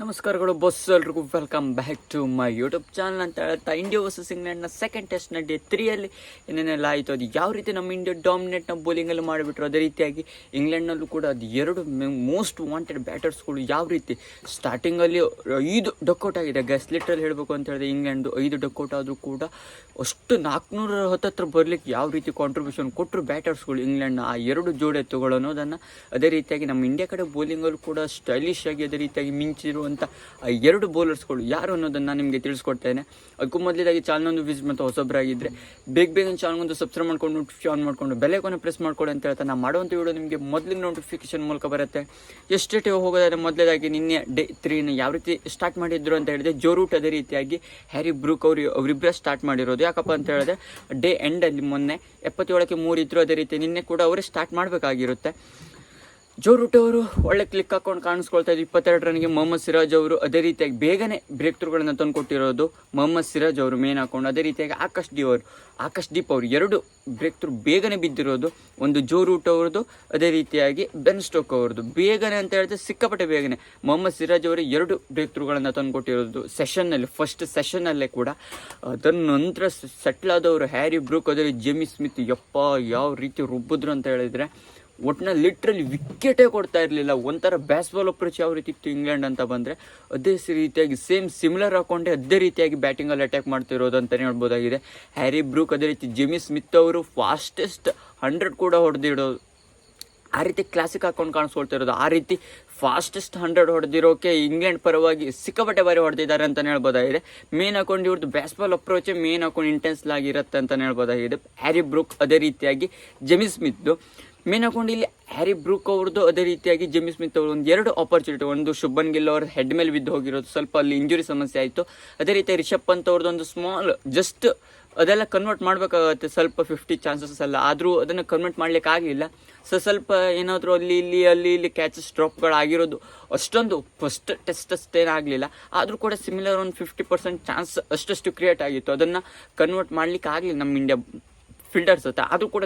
ನಮಸ್ಕಾರಗಳು ಬಸ್ ಎಲ್ರಿಗೂ. Welcome back to my YouTube channel ಅಂತ ಹೇಳ್ತಾ ಇಂಡಿಯಾ ವರ್ಸಸ್ ಇಂಗ್ಲೆಂಡ್ನ ಸೆಕೆಂಡ್ ಟೆಸ್ಟ್ನ ಡೇ ತ್ರೀಯಲ್ಲಿ ಏನೇನೆಲ್ಲ ಆಯಿತು. ಅದು ಯಾವ ರೀತಿ ನಮ್ಮ ಇಂಡಿಯಾ ಡಾಮಿನೇಟ್ನ ಬೌಲಿಂಗಲ್ಲಿ ಮಾಡಿಬಿಟ್ರು, ಅದೇ ರೀತಿಯಾಗಿ ಇಂಗ್ಲೆಂಡ್ನಲ್ಲೂ ಕೂಡ ಅದು ಎರಡು ಮೋಸ್ಟ್ ವಾಂಟೆಡ್ ಬ್ಯಾಟರ್ಸ್ಗಳು ಯಾವ ರೀತಿ ಸ್ಟಾರ್ಟಿಂಗಲ್ಲಿ ಐದು ಡಕ್ಔಟ್ ಆಗಿದೆ. ಗ್ಯಾಸ್ ಲಿಟ್ರಲ್ಲಿ ಹೇಳಬೇಕು ಅಂತ ಹೇಳಿದ್ರೆ ಇಂಗ್ಲೆಂಡು ಐದು ಡಕ್ಔಟ್ ಆದರೂ ಕೂಡ ಅಷ್ಟು ನಾಲ್ಕುನೂರ ಹತ್ತತ್ರ ಬರಲಿಕ್ಕೆ ಯಾವ ರೀತಿ ಕಾಂಟ್ರಿಬ್ಯೂಷನ್ ಕೊಟ್ಟರು ಬ್ಯಾಟರ್ಸ್ಗಳು ಇಂಗ್ಲೆಂಡ್ನ ಆ ಎರಡು ಜೋಡೆ ಎತ್ತುಗಳು ಅದೇ ರೀತಿಯಾಗಿ ನಮ್ಮ ಇಂಡಿಯಾ ಕಡೆ ಬೌಲಿಂಗಲ್ಲೂ ಕೂಡ ಸ್ಟೈಲಿಶ್ ಆಗಿ ಅದೇ ರೀತಿಯಾಗಿ ಮಿಂಚಿರುವಂಥ ಆ ಎರಡು ಬೌಲರ್ಸ್ಗಳು ಯಾರು ಅನ್ನೋದನ್ನು ನಾನು ನಿಮಗೆ ತಿಳಿಸ್ಕೊಡ್ತೇನೆ. ಅದಕ್ಕೂ ಮೊದಲೇದಾಗಿ ಚಾನಲ್ನೊಂದು ವಿಸಿಟ್ ಮತ್ತು ಹೊಸೊಬ್ಬರಾಗಿದ್ದರೆ ಬೇಗ ಬೇಗ ಚಾನಲ್ಗೊಂದು ಸಬ್ಸ್ಕ್ರೈಬ್ ಮಾಡ್ಕೊಂಡು ನೋಟಿಫಿಕೇಶನ್ ಆನ್ ಮಾಡ್ಕೊಂಡು ಬೆಲೆಕೊನೆ ಪ್ರೆಸ್ ಮಾಡ್ಕೊಳ್ಳಿ ಅಂತ ಹೇಳ್ತಾ ನಾನು ಮಾಡುವಂಥ ವಿಡಿಯೋ ನಿಮಗೆ ಮೊದಲಿನ ನೋಟಿಫಿಕೇಶನ್ ಮೂಲಕ ಬರುತ್ತೆ. ಎಷ್ಟೇ ಟೇ ಹೋಗೋದಾದ್ರೆ ಮೊದಲೇದಾಗಿ ನಿನ್ನೆ ಡೇ ತ್ರೀನ ಯಾವ ರೀತಿ ಸ್ಟಾರ್ಟ್ ಮಾಡಿದ್ರು ಅಂತ ಹೇಳಿದ್ರೆ ಜೋರೂಟ್ ಅದೇ ರೀತಿಯಾಗಿ ಹ್ಯಾರಿ ಬ್ರೂಕ್ ಅವರು ಅವರಿಬ್ಬರೇ ಸ್ಟಾರ್ಟ್ ಮಾಡಿರೋದು. ಯಾಕಪ್ಪ ಅಂತ ಹೇಳಿದ್ರೆ ಡೇ ಎಂಡಲ್ಲಿ ಮೊನ್ನೆ ಎಪ್ಪತ್ತೇಳಕ್ಕೆ ಮೂರು ಇದ್ರು, ಅದೇ ರೀತಿ ನಿನ್ನೆ ಕೂಡ ಅವರೇ ಸ್ಟಾರ್ಟ್ ಮಾಡಬೇಕಾಗಿರುತ್ತೆ. ಜೋ ರೂಟ್ ಅವರು ಒಳ್ಳೆ ಕ್ಲಿಕ್ ಹಾಕೊಂಡು ಕಾಣಿಸ್ಕೊಳ್ತಾ ಇದ್ರು ಇಪ್ಪತ್ತೆರಡು ರನ್ಗೆ ಮೊಹಮ್ಮದ್ ಸಿರಾಜ್ ಅವರು ಅದೇ ರೀತಿಯಾಗಿ ಬೇಗನೆ ಬ್ರೇಕ್ ತ್ರೂಗಳನ್ನು ತಂದು ಕೊಟ್ಟಿರೋದು ಮೊಹಮ್ಮದ್ ಸಿರಾಜ್ ಅವರು ಮೇನ್ ಹಾಕೊಂಡು, ಅದೇ ರೀತಿಯಾಗಿ ಆಕಾಶ್ ಡಿ ಅವರು. ಆಕಾಶ್ ದೀಪ್ ಅವರು ಎರಡು ಬ್ರೇಕ್ ಥ್ರೂ ಬೇಗನೆ ಬಿದ್ದಿರೋದು. ಒಂದು ಜೋ ರೂಟ್ ಅವ್ರದ್ದು, ಅದೇ ರೀತಿಯಾಗಿ ಬೆನ್ ಸ್ಟೋಕ್ ಅವ್ರದ್ದು. ಬೇಗನೆ ಅಂತ ಹೇಳಿದ್ರೆ ಸಿಕ್ಕಾಪಟ್ಟೆ ಬೇಗನೆ. ಮೊಹಮ್ಮದ್ ಸಿರಾಜ್ ಅವರು ಎರಡು ಬ್ರೇಕ್ ಥ್ರೂಗಳನ್ನು ತಂದು ಕೊಟ್ಟಿರೋದು ಸೆಷನ್ನಲ್ಲಿ ಫಸ್ಟ್ ಸೆಷನ್ನಲ್ಲೇ ಕೂಡ. ಅದರ ನಂತರ ಸೆಟ್ಲ್ ಆದವರು ಹ್ಯಾರಿ ಬ್ರೂಕ್ ಅದರಲ್ಲಿ ಜೆಮಿ ಸ್ಮಿತ್, ಯಪ್ಪ, ಯಾವ ರೀತಿ ರುಬ್ಬಿದ್ರು ಅಂತ ಹೇಳಿದ್ರೆ ಒಟ್ಟಿನಲ್ಲಿ ಲಿಟ್ರಲಿ ವಿಕೆಟೇ ಕೊಡ್ತಾ ಇರಲಿಲ್ಲ. ಒಂಥರ ಬ್ಯಾಸ್ಬಾಲ್ ಅಪ್ರೋಚ್ ಯಾವ ರೀತಿ ಇತ್ತು ಇಂಗ್ಲೆಂಡ್ ಅಂತ ಬಂದರೆ, ಅದೇ ರೀತಿಯಾಗಿ ಸೇಮ್ ಸಿಮಿಲರ್ ಹಾಕೊಂಡೆ ಅದೇ ರೀತಿಯಾಗಿ ಬ್ಯಾಟಿಂಗಲ್ಲಿ ಅಟ್ಯಾಕ್ ಮಾಡ್ತಿರೋದು ಅಂತಲೇ ಹೇಳ್ಬೋದಾಗಿದೆ. ಹ್ಯಾರಿ ಬ್ರೂಕ್ ಅದೇ ರೀತಿ ಜಿಮಿ ಸ್ಮಿತ್ ಅವರು ಫಾಸ್ಟೆಸ್ಟ್ ಹಂಡ್ರೆಡ್ ಕೂಡ ಹೊಡೆದಿಡೋದು ಆ ರೀತಿ ಕ್ಲಾಸಿಕ್ ಹಾಕೊಂಡು ಕಾಣಿಸ್ಕೊಳ್ತಿರೋದು. ಆ ರೀತಿ ಫಾಸ್ಟೆಸ್ಟ್ ಹಂಡ್ರೆಡ್ ಹೊಡೆದಿರೋಕೆ ಇಂಗ್ಲೆಂಡ್ ಪರವಾಗಿ ಸಿಕ್ಕಾಪಟ್ಟೆ ಬಾರಿ ಹೊಡೆದಿದ್ದಾರೆ ಅಂತಲೇ ಹೇಳ್ಬೋದಾಗಿದೆ. ಮೇನ್ ಹಾಕೊಂಡು ಇವ್ರದ್ದು ಬ್ಯಾಸ್ಬಾಲ್ ಅಪ್ರೋಚೇ ಮೇನ್ ಹಾಕೊಂಡು ಇಂಟೆನ್ಸ್ ಆಗಿರುತ್ತೆ ಅಂತಲೇ ಹೇಳ್ಬೋದಾಗಿದೆ. ಹ್ಯಾರಿ ಬ್ರೂಕ್ ಅದೇ ರೀತಿಯಾಗಿ ಜೆಮಿ ಸ್ಮಿತ್ತು ಮೇನ್ ಹಾಕೊಂಡು ಇಲ್ಲಿ ಹ್ಯಾರಿ ಬ್ರೂಕ್ ಅವ್ರದ್ದು ಅದೇ ರೀತಿಯಾಗಿ ಜೆಮಿ ಸ್ಮಿತ್ ಅವರು ಒಂದು ಎರಡು ಆಪರ್ಚುನಿಟಿ ಒಂದು ಶುಭನ್ ಗಿಲ್ ಅವ್ರ ಹೆಡ್ ಮೇಲೆ ಬಿದ್ದು ಹೋಗಿರೋದು. ಸ್ವಲ್ಪ ಅಲ್ಲಿ ಇಂಜುರಿ ಸಮಸ್ಯೆ ಆಯಿತು. ಅದೇ ರೀತಿ ರಿಷಬ್ ಪಂತ್ ಅವ್ರದ್ದು ಒಂದು ಸ್ಮಾಲ್ ಜಸ್ಟ್ ಅದೆಲ್ಲ ಕನ್ವರ್ಟ್ ಮಾಡಬೇಕಾಗತ್ತೆ. ಸ್ವಲ್ಪ ಫಿಫ್ಟಿ ಚಾನ್ಸಸ್ ಅಲ್ಲ ಆದರೂ ಅದನ್ನು ಕನ್ವರ್ಟ್ ಮಾಡ್ಲಿಕ್ಕೆ ಆಗಲಿಲ್ಲ. ಸೊ ಸ್ವಲ್ಪ ಏನಾದರೂ ಅಲ್ಲಿ, ಇಲ್ಲಿ ಅಲ್ಲಿ, ಇಲ್ಲಿ ಕ್ಯಾಚಸ್ ಡ್ರಾಪ್ಗಳಾಗಿರೋದು ಅಷ್ಟೊಂದು ಫಸ್ಟ್ ಟೆಸ್ಟ್ ಅಷ್ಟೇನಾಗಲಿಲ್ಲ ಆದರೂ ಕೂಡ ಸಿಮಿಲರ್ ಒಂದು ಫಿಫ್ಟಿ ಪರ್ಸೆಂಟ್ ಚಾನ್ಸ್ ಅಷ್ಟಷ್ಟು ಕ್ರಿಯೇಟ್ ಆಗಿತ್ತು. ಅದನ್ನು ಕನ್ವರ್ಟ್ ಮಾಡ್ಲಿಕ್ಕೆ ಆಗಲಿಲ್ಲ ನಮ್ಮ ಇಂಡಿಯಾ ಫಿಲ್ಟರ್ಸ್ ಇರುತ್ತೆ ಅದು ಕೂಡ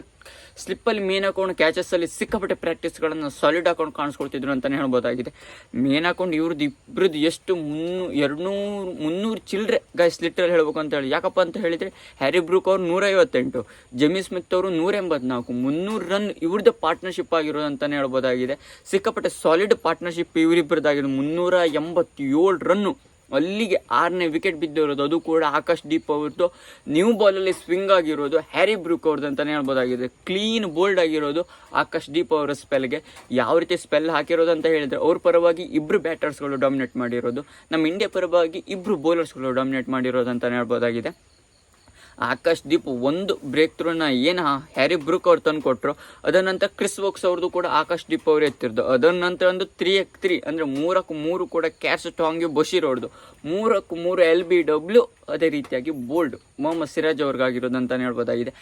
ಸ್ಲಿಪ್ಪಲ್ಲಿ ಮೇನ್ ಹಾಕೊಂಡು ಕ್ಯಾಚಸ್ಸಲ್ಲಿ ಸಿಕ್ಕಾಪಟ್ಟೆ ಪ್ರಾಕ್ಟೀಸ್ಗಳನ್ನು ಸಾಲಿಡ್ ಹಾಕೊಂಡು ಕಾಣಿಸ್ಕೊಳ್ತಿದ್ರು ಅಂತಲೇ ಹೇಳ್ಬೋದಾಗಿದೆ. ಮೇನ್ ಹಾಕೊಂಡು ಇವ್ರದ್ದು ಇಬ್ಬರದ್ದು ಎಷ್ಟು ಮುನ್ನೂ ಎರಡುನೂರು ಮುನ್ನೂರು ಚಿಲ್ಲರೆ ಗೈಸ್ ಲಿಟ್ರಲ್ಲಿ ಹೇಳ್ಬೇಕು ಅಂತ ಹೇಳಿ. ಯಾಕಪ್ಪ ಅಂತ ಹೇಳಿದರೆ ಹ್ಯಾರಿ ಬ್ರೂಕ್ ಅವರು ನೂರೈವತ್ತೆಂಟು ಜೆಮಿ ಸ್ಮಿತ್ ಅವರು ನೂರ ಎಂಬತ್ನಾಲ್ಕು ಮುನ್ನೂರು ರನ್ ಇವ್ರದ್ದು ಪಾರ್ಟ್ನರ್ಶಿಪ್ ಆಗಿರೋದು ಅಂತಲೇ ಹೇಳ್ಬೋದಾಗಿದೆ. ಸಿಕ್ಕಾಪಟ್ಟೆ ಸಾಲಿಡ್ ಪಾರ್ಟ್ನರ್ಶಿಪ್ ಇವರಿಬ್ಬರದಾಗಿದೆ ಮುನ್ನೂರ ಎಂಬತ್ತೇಳು ರನ್ನು ಅಲ್ಲಿಗೆ ಆರನೇ ವಿಕೆಟ್ ಬಿದ್ದಿರೋದು, ಅದು ಕೂಡ ಆಕಾಶ್ ದೀಪ್ ಅವ್ರದ್ದು. ನ್ಯೂ ಬಾಲಲ್ಲಿ ಸ್ವಿಂಗ್ ಆಗಿರೋದು ಹ್ಯಾರಿ ಬ್ರೂಕ್ ಅವ್ರದ್ದು ಅಂತಲೇ ಹೇಳ್ಬೋದಾಗಿದೆ. ಕ್ಲೀನ್ ಬೋಲ್ಡ್ ಆಗಿರೋದು ಆಕಾಶ್ ದೀಪ್ ಅವರ ಸ್ಪೆಲ್ಗೆ ಯಾವ ರೀತಿ ಸ್ಪೆಲ್ ಹಾಕಿರೋದು ಅಂತ ಹೇಳಿದ್ರೆ, ಅವ್ರ ಪರವಾಗಿ ಇಬ್ಬರು ಬ್ಯಾಟರ್ಸ್ಗಳು ಡಾಮಿನೇಟ್ ಮಾಡಿರೋದು. ನಮ್ಮ ಇಂಡಿಯಾ ಪರವಾಗಿ ಇಬ್ಬರು ಬೌಲರ್ಸ್ಗಳು ಡಾಮಿನೇಟ್ ಮಾಡಿರೋದು ಅಂತಲೇ ಹೇಳ್ಬೋದಾಗಿದೆ. ಆಕಾಶ್ ದೀಪ್ ಒಂದು ಬ್ರೇಕ್ ಥ್ರೂನ ಏನು ಹ್ಯಾರಿ ಬ್ರೂಕ್ ಅವ್ರು ತಂದು ಕೊಟ್ಟರು ಅದರ ನಂತರ ಕ್ರಿಸ್ ವೋಕ್ಸ್ ಅವ್ರದ್ದು ಕೂಡ ಆಕಾಶ್ ದೀಪ್ ಅವ್ರು ಎತ್ತಿರೋದು. ಅದರ ನಂತರ ಒಂದು ತ್ರೀ ಎಕ್ ತ್ರೀ ಅಂದರೆ ಮೂರಕ್ಕೆ ಮೂರು ಕೂಡ ಕ್ಯಾಶ್ ಸ್ಟಾಂಗ್ ಬಶೀರ್ ಅವ್ರದ್ದು ಮೂರಕ್ಕೆ ಮೂರು ಎಲ್ ಬಿ ಡಬ್ಲ್ಯೂ ಅದೇ ರೀತಿಯಾಗಿ ಬೋಲ್ಡ್ ಮೊಹಮ್ಮದ್ ಸಿರಾಜ್ ಅವ್ರಿಗಾಗಿರೋದು ಅಂತಲೇ ಹೇಳ್ಬೋದಾಗಿದೆ.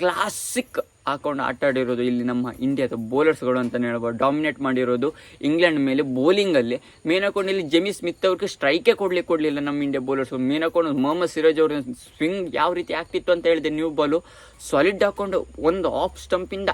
ಕ್ಲಾಸಿಕ್ ಹಾಕೊಂಡು ಆಟ ಆಡಿರೋದು. ಇಲ್ಲಿ ನಮ್ಮ ಇಂಡಿಯಾದ ಬೌಲರ್ಸ್ಗಳು ಅಂತಲೇ ಹೇಳ್ಬೋದು. ಡಾಮಿನೇಟ್ ಮಾಡಿರೋದು ಇಂಗ್ಲೆಂಡ್ ಮೇಲೆ ಬೌಲಿಂಗಲ್ಲಿ ಮೇನ್ ಹಾಕೊಂಡು ಇಲ್ಲಿ ಜೆಮಿ ಸ್ಮಿತ್ ಅವ್ರಿಗೆ ಸ್ಟ್ರೈಕೇ ಕೊಡ್ಲಿಕ್ಕೆ ಕೊಡಲಿಲ್ಲ ನಮ್ಮ ಇಂಡಿಯಾ ಬೌಲರ್ಸ್ ಮೇನ್ ಹಾಕೊಂಡು ಮೊಹಮ್ಮದ್ ಸಿರಾಜ್ ಅವ್ರ ಸ್ವಿಂಗ್ ಯಾವ ರೀತಿ ಆಗ್ತಿತ್ತು ಅಂತ ಹೇಳಿದೆ ನ್ಯೂ ಬಾಲು ಸಾಲಿಡ್ ಹಾಕೊಂಡು ಒಂದು ಆಫ್ ಸ್ಟಂಪಿಂದ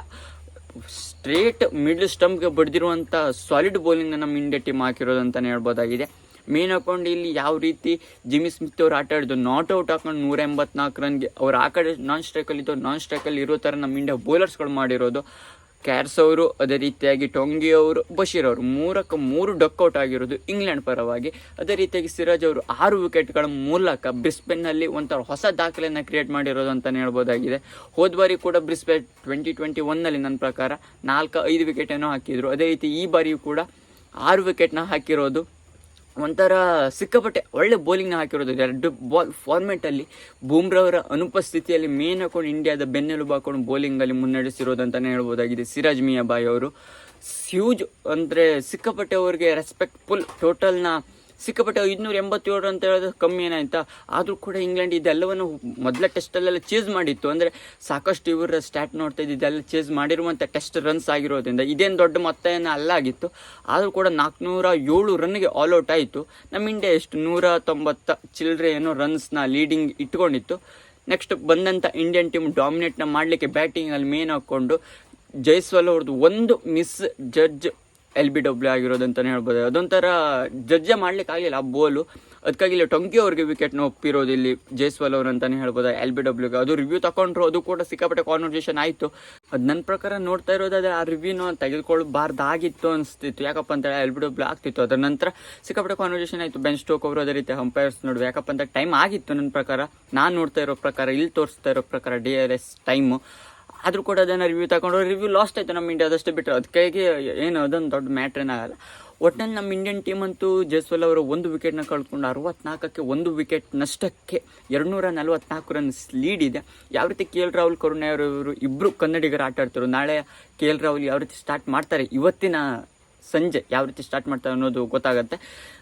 ಸ್ಟ್ರೇಟ್ ಮಿಡ್ಲ್ ಸ್ಟಂಪ್ಗೆ ಬಡ್ದಿರುವಂಥ ಸಾಲಿಡ್ ಬೌಲಿಂಗ್ನ ನಮ್ಮ ಇಂಡಿಯಾ ಟೀಮ್ ಹಾಕಿರೋದು ಅಂತಲೇ ಹೇಳ್ಬೋದಾಗಿದೆ. ಮೇನ್ ಹಾಕೊಂಡು ಇಲ್ಲಿ ಯಾವ ರೀತಿ ಜಿಮಿ ಸ್ಮಿತ್ ಅವ್ರು ಆಟ ಆಡಿದ್ರು ನಾಟ್ ಔಟ್ ಹಾಕೊಂಡು ನೂರ ಎಂಬತ್ನಾಲ್ಕು ರನ್ಗೆ ಅವ್ರು ಆ ಕಡೆ ನಾನ್ ಸ್ಟ್ರೈಕಲ್ಲಿ ಇದ್ದವ್ರು ನಾನ್ ಸ್ಟ್ರೈಕಲ್ಲಿ ಇರೋ ಥರ ನಮ್ಮ ಇಂಡಿಯಾ ಬೌಲರ್ಸ್ಗಳು ಮಾಡಿರೋದು. ಕ್ಯಾರ್ಸ್ ಅವರು, ಅದೇ ರೀತಿಯಾಗಿ ಟೊಂಗಿ ಅವರು ಬಶೀರ್ ಅವರು, ಮೂರಕ್ಕೆ ಮೂರು ಡಕ್ಔಟ್ ಆಗಿರೋದು ಇಂಗ್ಲೆಂಡ್ ಪರವಾಗಿ. ಅದೇ ರೀತಿಯಾಗಿ ಸಿರಾಜ್ ಅವರು ಆರು ವಿಕೆಟ್ಗಳ ಮೂಲಕ ಬ್ರಿಸ್ಬೆನ್ನಲ್ಲಿ ಒಂಥರ ಹೊಸ ದಾಖಲೆಯನ್ನು ಕ್ರಿಯೇಟ್ ಮಾಡಿರೋದು ಅಂತಲೇ ಹೇಳ್ಬೋದಾಗಿದೆ. ಹೋದ ಬಾರಿ ಕೂಡ ಬ್ರಿಸ್ಬೇನ್ ಟ್ವೆಂಟಿ ಟ್ವೆಂಟಿ ಒನ್ನಲ್ಲಿ ನನ್ನ ಪ್ರಕಾರ ನಾಲ್ಕು ಐದು ವಿಕೆಟನ್ನು ಹಾಕಿದರು. ಅದೇ ರೀತಿ ಈ ಬಾರಿಯೂ ಕೂಡ ಆರು ವಿಕೆಟ್ನ ಹಾಕಿರೋದು. ಒಂಥರ ಸಿಕ್ಕಾಪಟ್ಟೆ ಒಳ್ಳೆ ಬೌಲಿಂಗ್ನ ಹಾಕಿರೋದು ಎರಡು ಬಾಲ್ ಫಾರ್ಮೆಟಲ್ಲಿ ಬೂಮ್ರವರ ಅನುಪಸ್ಥಿತಿಯಲ್ಲಿ ಮೇನ್ ಹಾಕೊಂಡು ಇಂಡಿಯಾದ ಬೆನ್ನೆಲುಬು ಹಾಕೊಂಡು ಬೌಲಿಂಗಲ್ಲಿ ಮುನ್ನಡೆಸಿರೋದು ಅಂತಲೇ ಹೇಳ್ಬೋದಾಗಿದೆ. ಸಿರಾಜ್ ಮಿಯಾ ಬಾಯ್ ಅವರು. ಹ್ಯೂಜ್ ಅಂದರೆ ಸಿಕ್ಕಾಪಟ್ಟೆ ಅವ್ರಿಗೆ ರೆಸ್ಪೆಕ್ಟ್ಫುಲ್ ಟೋಟಲ್ನ ಸಿಕ್ಕಾಪಟ್ಟೆ ಇನ್ನೂರ ಎಂಬತ್ತೇಳು ಅಂತ ಹೇಳೋದು ಕಮ್ಮಿ ಏನಾಯ್ತಾ? ಆದರೂ ಕೂಡ ಇಂಗ್ಲೆಂಡ್ ಇದೆಲ್ಲವನ್ನು ಮೊದಲ ಟೆಸ್ಟಲ್ಲೆಲ್ಲ ಚೇಸ್ ಮಾಡಿತ್ತು. ಅಂದರೆ ಸಾಕಷ್ಟು ಇವರ ಸ್ಟ್ಯಾಟ್ ನೋಡ್ತಾ ಇದೆಲ್ಲ ಚೇಸ್ ಮಾಡಿರುವಂಥ ಟೆಸ್ಟ್ ರನ್ಸ್ ಆಗಿರೋದ್ರಿಂದ ಇದೇನು ದೊಡ್ಡ ಮೊತ್ತ ಏನು ಅಲ್ಲ ಆಗಿತ್ತು. ಆದರೂ ಕೂಡ ನಾಲ್ಕುನೂರ ಏಳು ರನ್ಗೆ ಆಲ್ ಔಟ್ ಆಯಿತು. ನಮ್ಮ ಇಂಡಿಯಾ ಎಷ್ಟು? ನೂರ ತೊಂಬತ್ತ ಚಿಲ್ಲರೆ ಏನೋ ರನ್ಸ್ನ ಲೀಡಿಂಗ್ ಇಟ್ಕೊಂಡಿತ್ತು. ನೆಕ್ಸ್ಟ್ ಬಂದಂಥ ಇಂಡಿಯನ್ ಟೀಮ್ ಡಾಮಿನೇಟ್ನ ಮಾಡಲಿಕ್ಕೆ ಬ್ಯಾಟಿಂಗಲ್ಲಿ ಮೇನ್ ಹಾಕ್ಕೊಂಡು ಜೈಸ್ವಾಲ್ ಅವ್ರದ್ದು ಒಂದು misjudge L B W ಆಗಿರೋದಂತಲೇ ಹೇಳ್ಬೋದು. ಅದೊಂಥರ ಜಜ್ಜೆ ಆಗಲಿಲ್ಲ ಆ ಬೋಲು ಅದಕ್ಕಾಗಿ ಇಲ್ಲಿ ಟೊಂಕಿ ಅವ್ರಿಗೆ ವಿಕೆಟ್ನ ಒಪ್ಪಿರೋದು ಇಲ್ಲಿ ಜೈಸ್ವಾಲ್ ಅವರು ಅಂತಲೇ ಹೇಳ್ಬೋದು ಎಲ್ ಬಿ ಡಬ್ಲ್ಯೂಗೆ ಅದು ರಿವ್ಯೂ ತಗೊಂಡ್ರು ಅದು ಕೂಡ ಸಿಕ್ಕಾಪಟ್ಟೆ ಕಾನ್ವರ್ಸೇಷನ್ ಆಯಿತು. ಅದು ನನ್ನ ಪ್ರಕಾರ ನೋಡ್ತಾ ಇರೋದಾದ್ರೆ ಆ ರಿವ್ಯೂನ ತೆಗೆದುಕೊಳ್ಬಾರ್ದಾಗಿತ್ತು ಅನಿಸ್ತಿತ್ತು. ಯಾಕಪ್ಪ ಅಂತೇಳಿ ಎಲ್ ಬಿ ಡಬ್ಲ್ಯೂ ಆಗ್ತಿತ್ತು. ಅದರ ನಂತರ ಸಿಕ್ಕಾಪಟ್ಟೆ ಕಾನ್ವರ್ಸೇಷನ್ ಆಯಿತು. ಬೆನ್ ಸ್ಟೋಕ್ ಅವರು ಅದೇ ರೀತಿ ಹಂಪೈರ್ಸ್ ನೋಡುವ ಯಾಕಪ್ಪ ಅಂತ ಟೈಮ್ ಆಗಿತ್ತು ನನ್ನ ಪ್ರಕಾರ. ನಾನು ನೋಡ್ತಾ ಇರೋ ಪ್ರಕಾರ, ಇಲ್ಲಿ ತೋರಿಸ್ತಾ ಇರೋ ಪ್ರಕಾರ ಡಿ ಆರ್ ಎಸ್ ಟೈಮು ಆದರೂ ಕೂಡ ಅದನ್ನು ರಿವ್ಯೂ ತಗೊಂಡು ರಿವ್ಯೂ ಲಾಸ್ಟ್ ಆಯಿತು ನಮ್ಮ ಇಂಡಿಯಾದಷ್ಟೇ ಬಿಟ್ಟರೆ ಅದಕ್ಕಾಗಿ ಏನು ಅದೊಂದು ದೊಡ್ಡ ಮ್ಯಾಟ್ರ್ ಏನಾಗಲ್ಲ ಒಟ್ಟಿನಲ್ಲಿ ನಮ್ಮ ಇಂಡಿಯನ್ ಟೀಮ್ ಅಂತೂ ಜೈಸ್ವಾಲ್ ಅವರು ಒಂದು ವಿಕೆಟ್ನ ಕಳ್ಕೊಂಡು ಅರವತ್ನಾಲ್ಕಕ್ಕೆ ಒಂದು ವಿಕೆಟ್ ನಷ್ಟಕ್ಕೆ ಎರಡುನೂರ ನಲವತ್ನಾಲ್ಕು ರನ್ಸ್ ಲೀಡ್ ಇದೆ. ಯಾವ ರೀತಿ ಕೆ ಎಲ್ ರಾಹುಲ್ ಕರುಣೆ ಅವರು ಇಬ್ಬರು ಕನ್ನಡಿಗರು ಆಟ ಆಡ್ತಾರೆ ನಾಳೆ ಕೆ ಎಲ್ ರಾಹುಲ್ ಯಾವ ರೀತಿ ಸ್ಟಾರ್ಟ್ ಮಾಡ್ತಾರೆ ಇವತ್ತಿನ ಸಂಜೆ ಯಾವ ರೀತಿ ಸ್ಟಾರ್ಟ್ ಮಾಡ್ತಾರೆ ಅನ್ನೋದು ಗೊತ್ತಾಗುತ್ತೆ.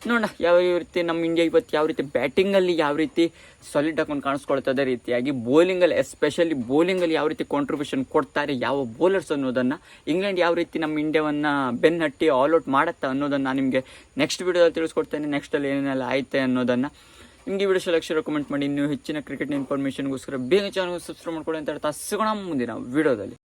ನೋಡೋಣ ಯಾವ ರೀತಿ ನಮ್ಮ ಇಂಡಿಯಾ ಇವತ್ತು ಯಾವ ರೀತಿ ಬ್ಯಾಟಿಂಗಲ್ಲಿ ಯಾವ ರೀತಿ ಸಾಲಿಡ್ ಹಾಕೊಂಡು ಕಾಣಿಸ್ಕೊಳ್ತದೆ ರೀತಿಯಾಗಿ ಬೌಲಿಂಗಲ್ಲಿ ಎಸ್ಪೆಷಲಿ ಬೌಲಿಂಗಲ್ಲಿ ಯಾವ ರೀತಿ ಕಾಂಟ್ರಿಬ್ಯೂಷನ್ ಕೊಡ್ತಾರೆ, ಯಾವ ಬೌಲರ್ಸ್ ಅನ್ನೋದನ್ನು ಇಂಗ್ಲೆಂಡ್ ಯಾವ ರೀತಿ ನಮ್ಮ ಇಂಡಿಯಾವನ್ನು ಬೆನ್ನಟ್ಟಿ ಔಟ್ ಮಾಡುತ್ತಾ ಅನ್ನೋದನ್ನು ನಾನು ನಿಮಗೆ ನೆಕ್ಸ್ಟ್ ವೀಡಿಯೋದಲ್ಲಿ ತಿಳಿಸ್ಕೊಡ್ತೇನೆ. ನೆಕ್ಸ್ಟಲ್ಲಿ ಏನೆಲ್ಲ ಆಯ್ತೆ ಅನ್ನೋದನ್ನು ನಿಮಗೆ ವಿಡಿಯೋ ಸೆಲೆಕ್ಷನ್ ರೆಕಮೆಂಡ್ ಮಾಡಿ. ಇನ್ನೂ ಹೆಚ್ಚಿನ ಕ್ರಿಕೆಟ್ ಇನ್ಫಾರ್ಮೇಷನ್ಗೋಸ್ಕರ ಬೇಗ ಚಾನಲ್ ಸಬ್ಸ್ಕ್ರೈಬ್ ಮಾಡ್ಕೊಳ್ಳಿ ಅಂತ ಹೇಳ್ತಾ ಸಿಗೋಣ ಮುಂದಿನ ವಿಡಿಯೋದಲ್ಲಿ